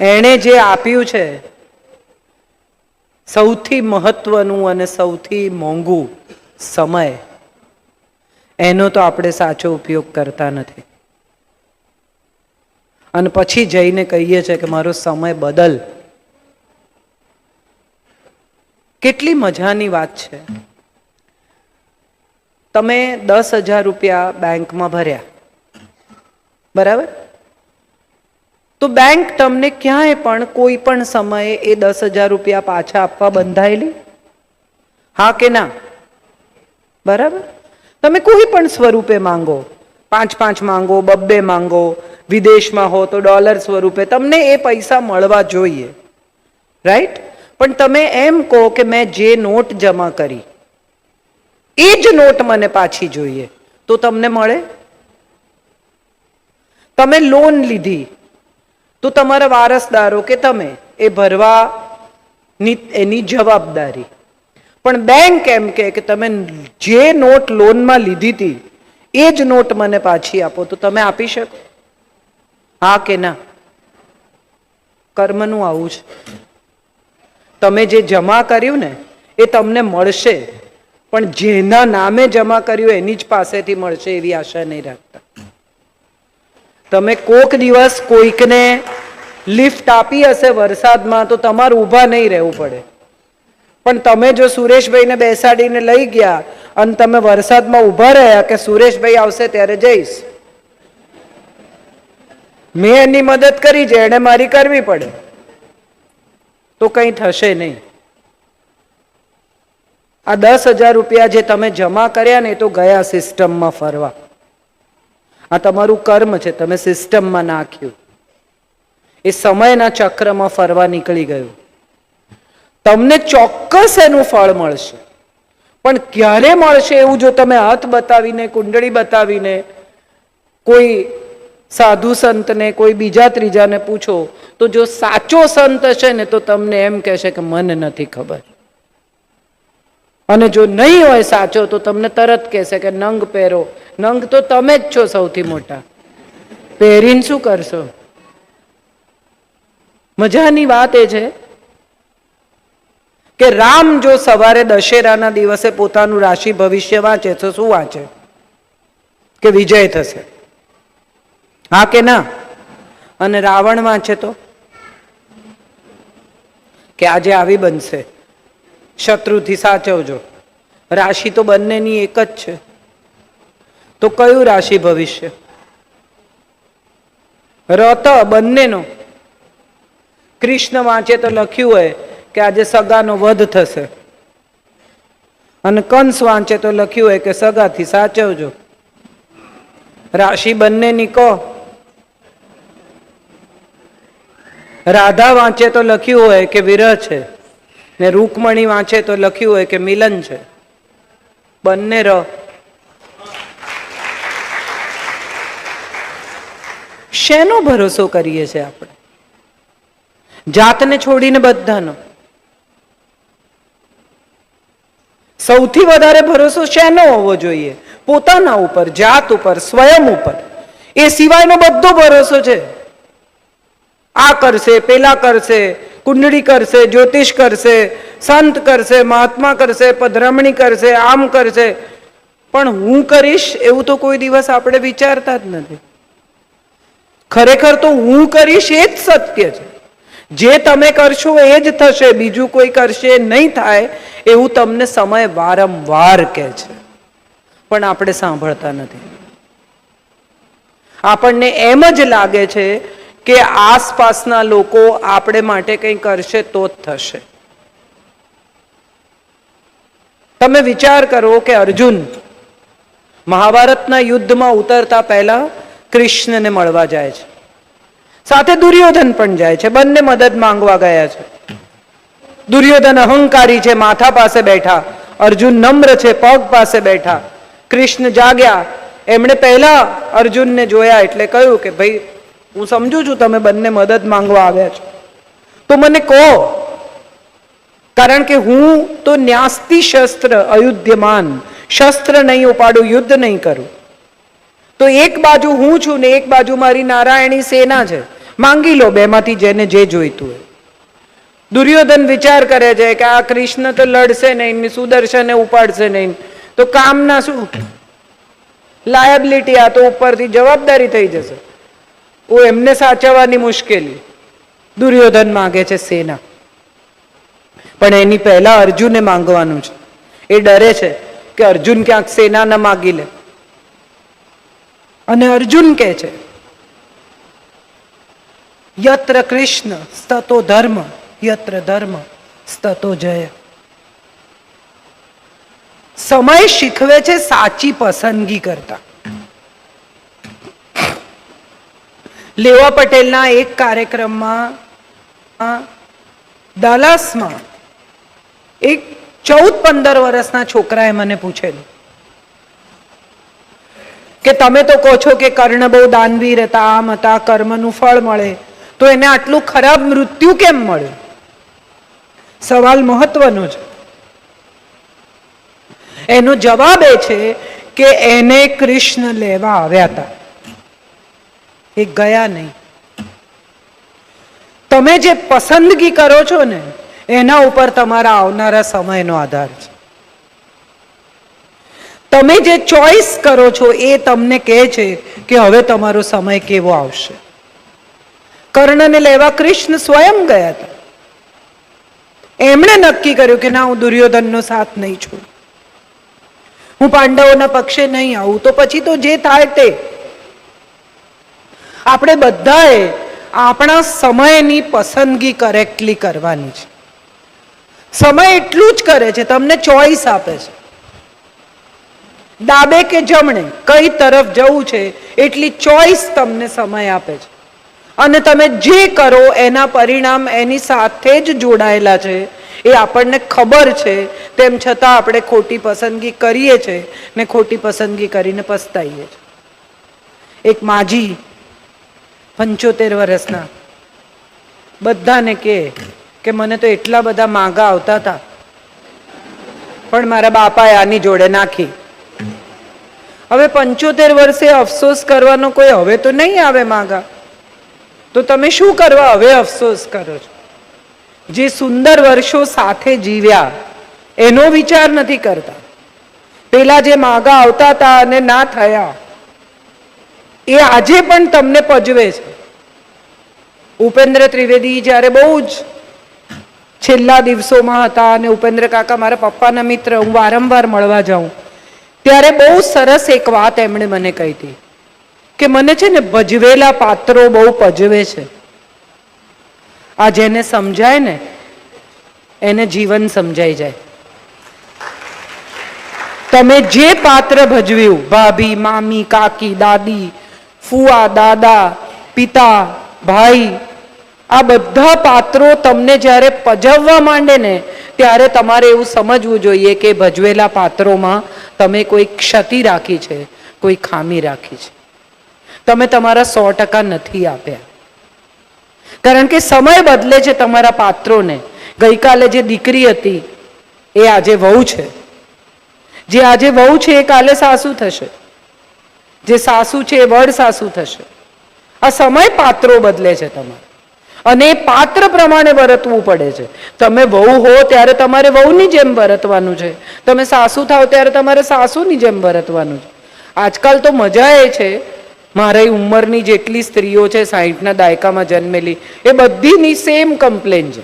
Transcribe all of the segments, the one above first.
એણે જે આપ્યું છે, સૌથી મહત્વનું અને સૌથી મોંઘું સમય, એનો તો આપણે સાચો ઉપયોગ કરતા નથી. અને પછી જઈને કહીએ છીએ કે મારો સમય બદલ. કેટલી મજાની વાત છે. તમે દસ હજાર રૂપિયા બેંકમાં ભર્યા. બરાબર? તો બેંક તમને ક્યાંય પણ કોઈ પણ સમયે એ દસ હજાર રૂપિયા પાછા આપવા બંધાયેલી? હા કે ના? બરાબર? તમે કોઈ પણ સ્વરૂપે માંગો, પાંચ પાંચ માંગો, બબ્બે માંગો, વિદેશમાં હો તો ડોલર સ્વરૂપે તમને એ પૈસા મળવા જોઈએ. રાઈટ પણ તમે એમ કહો કે મેં જે નોટ જમા કરી, એ જ નોટ મને પાછી જોઈએ, તો તમને મળે? તમે લોન લીધી તો તમારા વારસદારો કે તમે એ ભરવાની એની જવાબદારી. પણ બેંક એમ કે તમે જે નોટ લોનમાં લીધી હતી, એ જ નોટ મને પાછી આપો, તો તમે આપી શકો? હા કે ના? કર્મનું આવું છે. તમે જે જમા કર્યું ને, એ તમને મળશે. પણ જેના નામે જમા કર્યું, એની જ પાસેથી મળશે એવી આશા નહીં રાખતા. તમે કોક દિવસ કોઈકને લિફ્ટ આપી હશે વરસાદમાં, તો તમારે ઊભા નહીં રહેવું પડે. પણ તમે જો સુરેશભાઈને બેસાડીને લઈ ગયા અને તમે વરસાદમાં ઊભા રહ્યા કે સુરેશભાઈ આવશે ત્યારે જઈશ. મેં એની મદદ કરી છે, એણે મારી કરવી પડે. તો કંઈ થશે નહીં. આ દસ હજાર રૂપિયા જે તમે જમા કર્યા ને એ તો ગયા સિસ્ટમમાં ફરવા. આ તમારું કર્મ છે, તમે સિસ્ટમમાં નાખ્યું. એ સમયના ચક્રમાં ફરવા નીકળી ગયું. તમને ચોક્કસ એનું ફળ મળશે. પણ ક્યારે મળશે એવું જો તમે હાથ બતાવીને, કુંડળી બતાવીને, કોઈ સાધુ સંતને, કોઈ બીજા ત્રીજાને પૂછો, તો જો સાચો સંત હશે ને, તો તમને એમ કહેશે કે, મને નથી ખબર. અને જો નહીં હોય સાચો, તો તમને તરત કહેશે કે નંગ પહેરો. નંગ તો તમે જ છો સૌથી મોટા. પહેરીને શું કરશો? મજાની વાત એ છે કે રામ જો સવારે દશેરાના દિવસે પોતાનું રાશિ ભવિષ્ય વાંચે, તો શું વાંચે? કે વિજય થશે. હા કે ના? અને રાવણ વાંચે તો? કે આજે આવી બનશે. શત્રુથી સાચવજો. રાશિ તો બંનેની એક જ છે. તો કયું રાશિ ભવિષ્ય? રત બંનેનો. કૃષ્ણ વાંચે તો લખ્યું હોય કે આજે સગાનો વધ થશે. અને કંસ વાંચે તો લખ્યું હોય કે સગાથી સાચવજો. રાશિ બંનેની કહો રાધા વાંચે તો લખ્યું હોય કે વિરહ છે. ને રૂકમણી વાંચે તો લખ્યું હોય કે મિલન છે. બંને ર. શેનો ભરોસો કરીએ છીએ આપણે? જાતને છોડીને બધાનો. સૌથી વધારે ભરોસો શેનો હોવો જોઈએ? પોતાના ઉપર, જાત ઉપર, સ્વયં ઉપર. એ સિવાયનો બધો ભરોસો છે. આ કરશે, પેલા કરશે કુંડળી કરશે, જ્યોતિષ કરશે, સંત કરશે, મહાત્મા કરશે, પધરામણી કરશે, આમ કરશે. પણ હું કરીશ એવું તો કોઈ દિવસ આપણે વિચારતા જ નથી. ખરેખર તો હું કરીશ એ જ સત્ય છે. જે તમે કરશો એ જ થશે, બીજું કોઈ કરશે નહીં થાય એવું તમને સમય વારંવાર કહે છે. પણ આપણે સાંભળતા નથી. આપણને એમ જ લાગે છે કે આસપાસના લોકો આપણે માટે કંઈ કરશે તો જ થશે. તમે વિચાર કરો કે અર્જુન મહાભારતના યુદ્ધમાં ઉતરતા પહેલા કૃષ્ણને મળવા જાય છે. સાથે દુર્યોધન પણ જાય છે. બંને મદદ માંગવા ગયા છે. દુર્યોધન અહંકારી છે, માથા પાસે બેઠા. અર્જુન નમ્ર છે, પગ પાસે બેઠા. કૃષ્ણ જાગ્યા. એમણે પહેલા અર્જુનને જોયા એટલે કહ્યું કે ભાઈ હું સમજુ છું તમે બંને મદદ માંગવા આવ્યા છો. તો મને કહો, કારણ કે હું તો ન્યાસ્તી શસ્ત્ર અયુધ્યમાન, શસ્ત્ર નહીં ઉપાડું, યુદ્ધ નહીં કરું. તો એક બાજુ હું છું ને એક બાજુ મારી નારાયણી સેના છે. માંગી લો બેમાંથી જેને જે જોઈતું હોય. દુર્યોધન વિચાર કરે છે કે આ કૃષ્ણ તો લડશે નહીં, સુદર્શને ઉપાડશે નહીં. તો કામના શું? લાયબિલિટી આ તો ઉપરથી જવાબદારી થઈ જશે. ઓ એમને સાચવવાની મુશ્કેલી. દુર્યોધન માંગે છે સેના. પણ એની પહેલા અર્જુને માંગવાનું છે. એ ડરે છે કે અર્જુન ક્યાંક સેના ન માગી લે. અને અર્જુન કહે છે, યત્ર કૃષ્ણ સ્તતો ધર્મ, યત્ર ધર્મ સ્તતો જય. સમય શીખવે છે સાચી પસંદગી કરતા. લેવા પટેલના એક કાર્યક્રમમાં, દાલાસમાં એક ચૌદ પંદર વર્ષના છોકરાએ મને પૂછેલું કે તમે તો કહો છો કે કર્ણ બહુ દાનવીર હતા, આમ હતા, કર્મનું ફળ મળે, તો એને આટલું ખરાબ મૃત્યુ કેમ મળ્યું? સવાલ મહત્વનો છે. એનો જવાબ એ છે કે એને કૃષ્ણ લેવા આવ્યા હતા. એ ગયા નહીં. તમે જે પસંદગી કરો છો ને, એના ઉપર તમારા આવનારા સમયનો આધાર છે. તમે જે ચોઈસ કરો છો એ તમને કહે છે કે હવે તમારો સમય કેવો આવશે. કર્ણને લેવા કૃષ્ણ સ્વયં ગયા હતા. એમણે નક્કી કર્યું કે ના, હું દુર્યોધનનો સાથ નહીં છું હું પાંડવોના પક્ષે નહીં આવું. તો પછી તો જે થાય તે આપણે બધાએ આપણા સમયની પસંદગી કરેક્ટલી કરવાની છે. સમય એટલું જ કરે છે, તમને ચોઈસ આપે છે. ડાબે કે જમણે, કઈ તરફ જવું છે, એટલી ચોઈસ તમને સમય આપે છે. અને તમે જે કરો, એના પરિણામ એની સાથે જ જોડાયેલા છે, એ આપણને ખબર છે. તેમ છતાં આપણે ખોટી પસંદગી કરીએ છીએ ને ખોટી પસંદગી કરીને પસ્તાઈએ છીએ એક માજી પંચોતેર વર્ષના. બધાને કે કે મને તો એટલા બધા માગા આવતા હતા. પણ મારા બાપાએ આની જોડે નાખી. હવે પંચોતેર વર્ષે અફસોસ કરવાનો કોઈ હવે તો નહીં આવે માગા. તો તમે શું કરવા હવે અફસોસ કરો છો? જે સુંદર વર્ષો સાથે જીવ્યા, એનો વિચાર નથી કરતા. પેલા જે માગા આવતા હતા અને ના થયા એ આજે પણ તમને પજવે છે. ઉપેન્દ્ર ત્રિવેદી જ્યારે બહુ જ છેલ્લા દિવસોમાં હતા અને ઉપેન્દ્ર કાકા મારા પપ્પાના મિત્ર, હું વારંવાર મળવા જાઉં. ત્યારે બહુ સરસ એક વાત એમણે મને કહી હતી કે મને છે ને ભજવેલા પાત્રો બહુ પજવે છે. આ જેને સમજાય ને, એને જીવન સમજાઈ જાય. તમે જે પાત્ર ભજવ્યું, ભાભી, મામી, કાકી, દાદી ફુવા, દાદા, પિતા, ભાઈ, આ બધા પાત્રો તમને જ્યારે પજવવા માંડે ને, ત્યારે તમારે એવું સમજવું જોઈએ કે ભજવેલા પાત્રોમાં તમે કોઈ ક્ષતિ રાખી છે, કોઈ ખામી રાખી છે. તમે તમારા સો ટકા નથી આપ્યા. કારણ કે સમય બદલે છે તમારા પાત્રોને. ગઈકાલે જે દીકરી હતી, એ આજે વહુ છે. જે આજે વહુ છે, એ કાલે સાસુ થશે. જે સાસુ છે એ વડ સાસુ થશે. આ સમય પાત્રો બદલે છે તમારે. અને એ પાત્ર પ્રમાણે વર્તવું પડે છે. તમે વહુ હો ત્યારે તમારે વહુની જેમ વર્તવાનું છે. તમે સાસુ થાવ ત્યારે તમારે સાસુની જેમ વર્તવાનું છે. આજકાલ તો મજા એ છે. મારી ઉંમરની જેટલી સ્ત્રીઓ છે સાહીઠના દાયકામાં જન્મેલી, એ બધીની સેમ કમ્પ્લેન છે.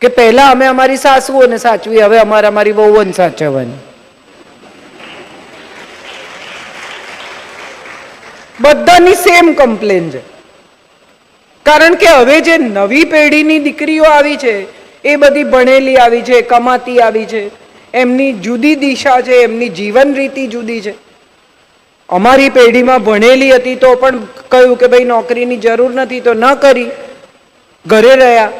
કે પહેલાં અમે અમારી સાસુઓને સાચવી, હવે અમારે અમારી વહુઓને સાચવવાની. બધાની સેમ કમ્પ્લેન છે. કારણ કે હવે જે નવી પેઢીની દીકરીઓ આવી છે, એ બધી ભણેલી આવી છે, કમાતી આવી છે, એમની જુદી દિશા છે, એમની જીવન રીતિ જુદી છે. અમારી પેઢીમાં ભણેલી હતી તો પણ કહ્યું કે ભાઈ નોકરીની જરૂર નથી, તો ન કરી. ઘરે રહ્યા.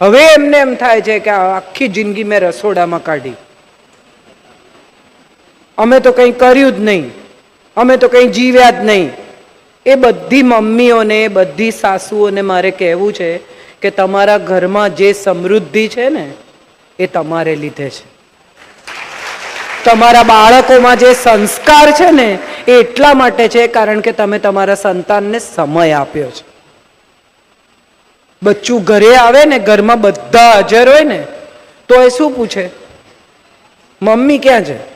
હવે એમને એમ થાય છે કે આખી જિંદગી મેં રસોડામાં કાઢી. અમે તો કંઈ કર્યું જ નહીં. અમે તો કંઈ જીવ્યા જ નહીં. એ બધી મમ્મીઓને બધી સાસુઓને મારે કહેવું છે કે તમારા ઘરમાં જે સમૃદ્ધિ છે ને, એ તમારે લીધે છે. તમારા બાળકોમાં જે સંસ્કાર છે ને, એ એટલા માટે છે કારણ કે તમે તમારા સંતાનને સમય આપ્યો છે. બચ્ચું ઘરે આવે ને, ઘરમાં બધા હાજર હોય ને, તો એ શું પૂછે? મમ્મી ક્યાં છે?